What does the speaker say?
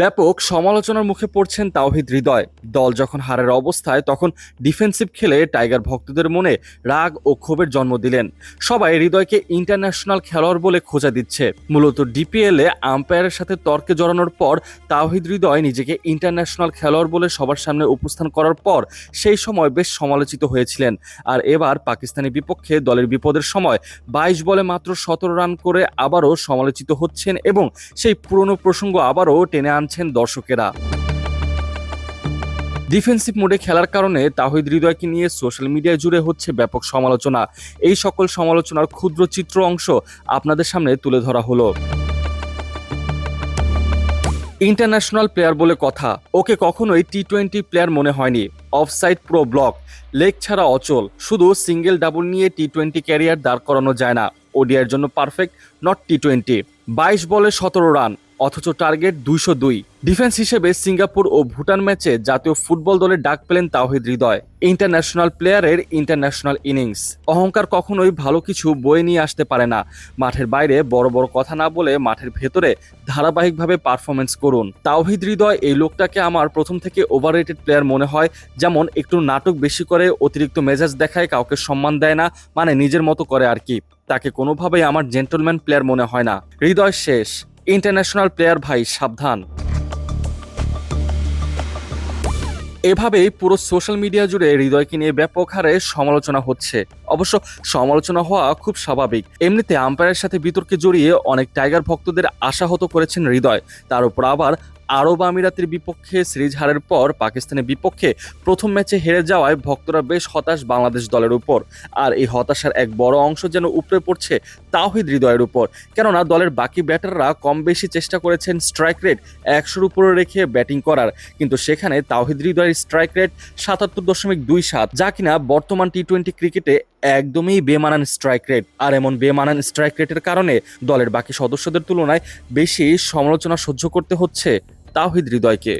ব্যাপক সমালোচনার মুখে পড়ছেন তাওহিদ হৃদয়। দল যখন হারের অবস্থায়, তখন ডিফেন্সিভ খেলে টাইগার ভক্তদের মনে রাগ ও ক্ষোভের জন্ম দিলেন। সবাই হৃদয়কে ইন্টারন্যাশনাল খেলোয়াড় বলে খোঁজা দিচ্ছে। মূলত ডিপিএলে আম্পায়ারের সাথে তর্কে জড়ানোর পর তাওহিদ হৃদয় নিজেকে ইন্টারন্যাশনাল খেলোয়াড় বলে সবার সামনে উপস্থান করার পর সেই সময় বেশ সমালোচিত হয়েছিলেন। আর এবার পাকিস্তানি বিপক্ষে দলের বিপদের সময় বাইশ বলে মাত্র সতেরো রান করে আবারও সমালোচিত হচ্ছেন এবং সেই পুরনো প্রসঙ্গ আবারও টেনে আনছেন দর্শকেরা। ডিফেন্সিভ মোডে খেলার কারণে তাহিদ হৃদয়কে নিয়ে সোশ্যাল মিডিয়া জুড়ে হচ্ছে ব্যাপক সমালোচনা। এই সকল সমালোচনার ক্ষুদ্র চিত্র অংশ আপনাদের সামনে তুলে ধরা হলো। ইন্টারন্যাশনাল প্লেয়ার বলে কথা, ওকে কখনোই টি টোয়েন্টি প্লেয়ার মনে হয়নি। অফসাইড প্রো ব্লক, লেগ ছাড়া অচল, শুধু সিঙ্গেল ডাবল নিয়ে টি টোয়েন্টি ক্যারিয়ার দাঁড় করানো যায় না। ওডিআর জন্য পারফেক্ট, নট টি টোয়েন্টি বাইশ বলে সতেরো রান অথচ টার্গেট দুইশো দুই। ডিফেন্স হিসেবে সিঙ্গাপুর ও ভুটান ম্যাচে জাতীয় ফুটবল দলের ডাক পেলেন তাওহিদ হৃদয়, ইন্টারন্যাশনাল প্লেয়ারের ইন্টারন্যাশনাল ইনিংস। অহংকার কখনোই ভালো কিছু বয়ে নিয়ে আসতে পারে না। মাঠের বাইরে বড় বড় কথা না বলে মাঠের ভেতরে ধারাবাহিকভাবে পারফরমেন্স করুন। তাওহিদ হৃদয় এই লোকটাকে আমার প্রথম থেকে ওভাররেটেড প্লেয়ার মনে হয়, যেমন একটু নাটক বেশি করে, অতিরিক্ত মেজাজ দেখায়, কাউকে সম্মান দেয় না মানে নিজের মতো করে আর কি। তাকে কোনোভাবেই আমার জেন্টলম্যান প্লেয়ার মনে হয় না। হৃদয় শেষ। ইন্টারন্যাশনাল প্লেয়ার ভাই, সাবধান। এভাবেই পুরো সোশ্যাল মিডিয়া জুড়ে হৃদয়কে নিয়ে ব্যাপক হারে সমালোচনা হচ্ছে। অবশ্য সমালোচনা হওয়া খুব স্বাভাবিক। এমনিতে আম্পায়ারের সাথে বিতর্কে জড়িয়ে অনেক টাইগার ভক্তদের আশাহত করেছেন হৃদয়। তার উপর আবার আরব আমিরাতের বিপক্ষে সিরিজ হারের পর পাকিস্তানের বিপক্ষে প্রথম ম্যাচে হেরে যাওয়ায় ভক্তরা বেশ হতাশ বাংলাদেশ দলের উপর। আর এই হতাশার এক বড় অংশ যেন উপরে পড়ছে তাওহিদ হৃদয়ের উপর। কেননা দলের বাকি ব্যাটাররা কম বেশি চেষ্টা করেছেন স্ট্রাইক রেট একশোর উপরে রেখে ব্যাটিং করার। কিন্তু সেখানে তাওহিদ হৃদয়ের স্ট্রাইক রেট সাতাত্তর দশমিক দুই সাত, যা কিনা বর্তমান টি টোয়েন্টি ক্রিকেটে একদমই বেমানান স্ট্রাইক রেট। আর এমন বেমানান স্ট্রাইক রেটের কারণে দলের বাকি সদস্যদের তুলনায় বেশি সমালোচনা সহ্য করতে হচ্ছে। তাওহিদ হৃদয়কে।